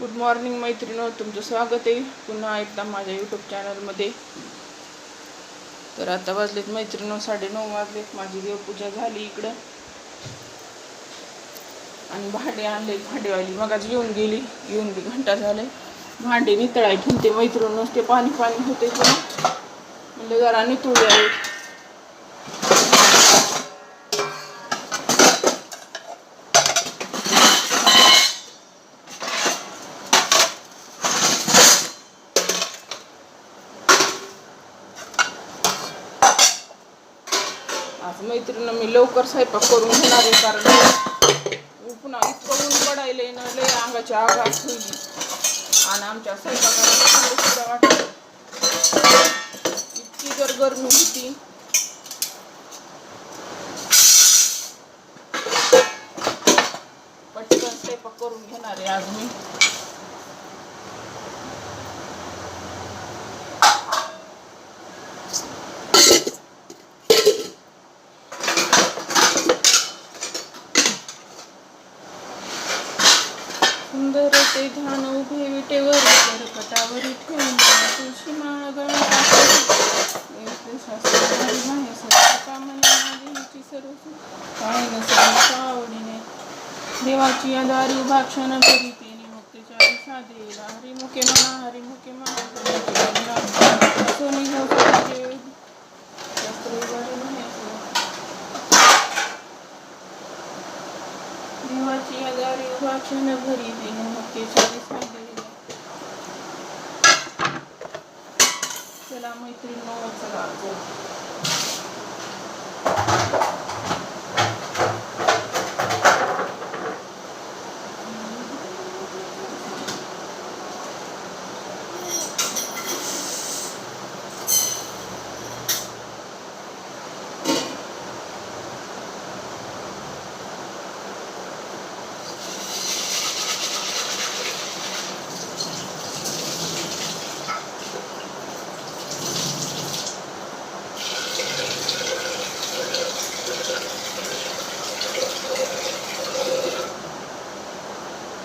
Good morning मैत्रिणो तुमचं स्वागत आहे. पुन्हा एकदा माझ्या यूट्यूब चॅनलमध्ये तर आता वाजलेत मैत्रिणी साडेनऊ वाजलेत. माझी देवपूजा झाली इकडं. आणि भांडे आणले. भांडेवाली मग आज येऊन गेली. येऊन बी घंटा झाले भांडे नितळाय ठेवते मैत्रिणी ते पाणी पाणी होते पण म्हणलं जरा नितळू द्यावे. आज मैत्रिणी मी लवकर स्वयंपाक करून घेणार आहे कारण पुन्हा इतकं ऊन पडायला येणं लय अंगाची आघात होईल. आणि आमच्या स्वयंपाकाला सुद्धा वाटत. इतकी जर गरमी होती. पटकन स्वयंपाक करून घेणार आहे आज मी. સુંદર તે ધ્યાન ઉભે વિટે વરી પર કટાવરી ઠેમ તુલસી માળ ગણ પાસે શાસ્ત્રી મહેશ કામના સર્વ કાળીને સર્વ પાવડીને દેવાચી આધારી ભાક્ષણ કરી તેની મુક્તિ ચારી સાધેલા હરિમુખે મહા હરિમુખે મહા સોની आजारी उभा क्षण भरी देणे मुक्तीच्या दिसायला चला मैत्रिणी चला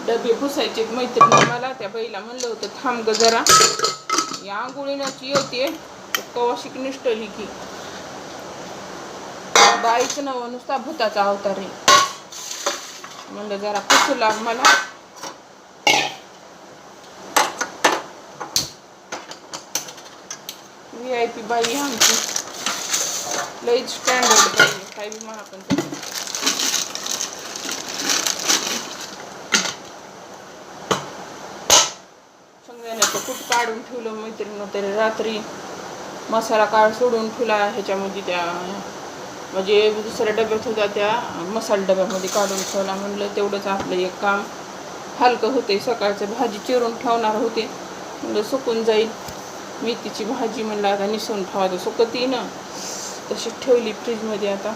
डबे पुसायचे मैत्रिणी मला त्या बाईला म्हणलं होतं थांब ग जरा. या आंघोळीनाची येते. कवाशिक निष्ठली की. बाईच नव नुसता भूताचा अवतार आहे. म्हणलं जरा पुसू लाग मला. व्ही आय पी बाई आमची. लईच स्टँडर्ड बाई आहे. काय बी म्हणा पण तसं. कूट काढून ठेवलं मैत्रिणी तरी. रात्री मसाला काढ सोडून ठेवला ह्याच्यामध्ये त्या म्हणजे दुसऱ्या डब्यात होत्या त्या मसाला डब्यामध्ये काढून ठेवला. म्हणलं तेवढंच आपलं एक काम हलकं होते सकाळचं भाजी चिरून ठेवणार होते. म्हणलं सुकून जाईल. मेथीची भाजी म्हणलं आता निसून ठेवायचं सुकती ना. तशी ठेवली फ्रीजमध्ये आता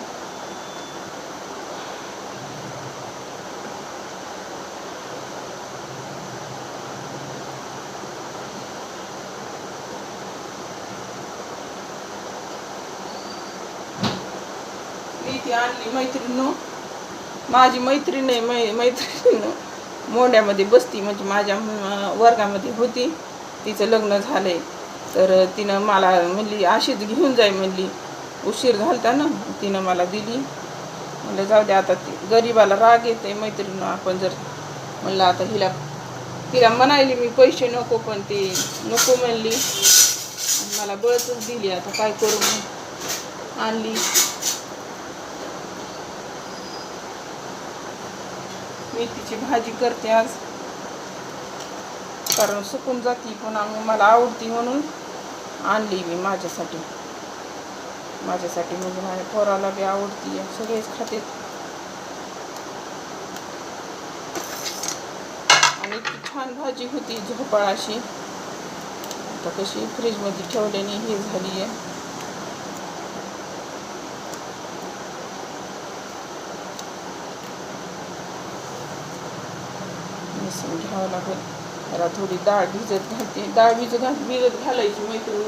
मी ती आणली मैत्रिणीनं. माझी मैत्रीण आहे मै मैत्रिणीनं. मोंड्यामध्ये बसती म्हणजे माझ्या वर्गामध्ये होती. तिचं लग्न झालंय. तर तिनं मला म्हणली अशीच घेऊन जाय म्हणली. उशीर झालता ना तिनं मला दिली. म्हणलं जाऊ दे आता ती गरीबाला राग येते मैत्रिणीनं आपण जर म्हणलं आता हिला तिला म्हणायली मी पैसे नको पण ती नको म्हणली. मला बळतच दिली आता काय करू आणली. मेथीची भाजी करते आज. कारण सुकून जाती पण मला आवडती म्हणून आणली मी माझ्यासाठी. माझ्यासाठी म्हणजे माझ्या पोराला बी आवडती सगळेच खाते. आणि ती छान भाजी होती झोपाळाशी. आता कशी फ्रीजमध्ये ठेवल्याने हे झाली आहे मिसळून घ्यावं लागेल त्याला थोडी डाळ भिजत घालते डाळ भिजत घाल भिजत घालायची मैत्रीण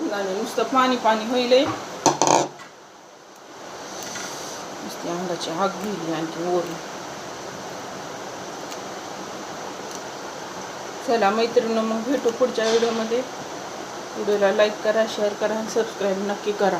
उन्हाने नुसतं पाणी पाणी होईल नुसती अंगाची हाक गेली आणखी ओरली चला मैत्रिणी मग भेटू पुढच्या व्हिडिओमध्ये व्हिडिओला लाईक करा शेअर करा आणि सबस्क्राईब नक्की करा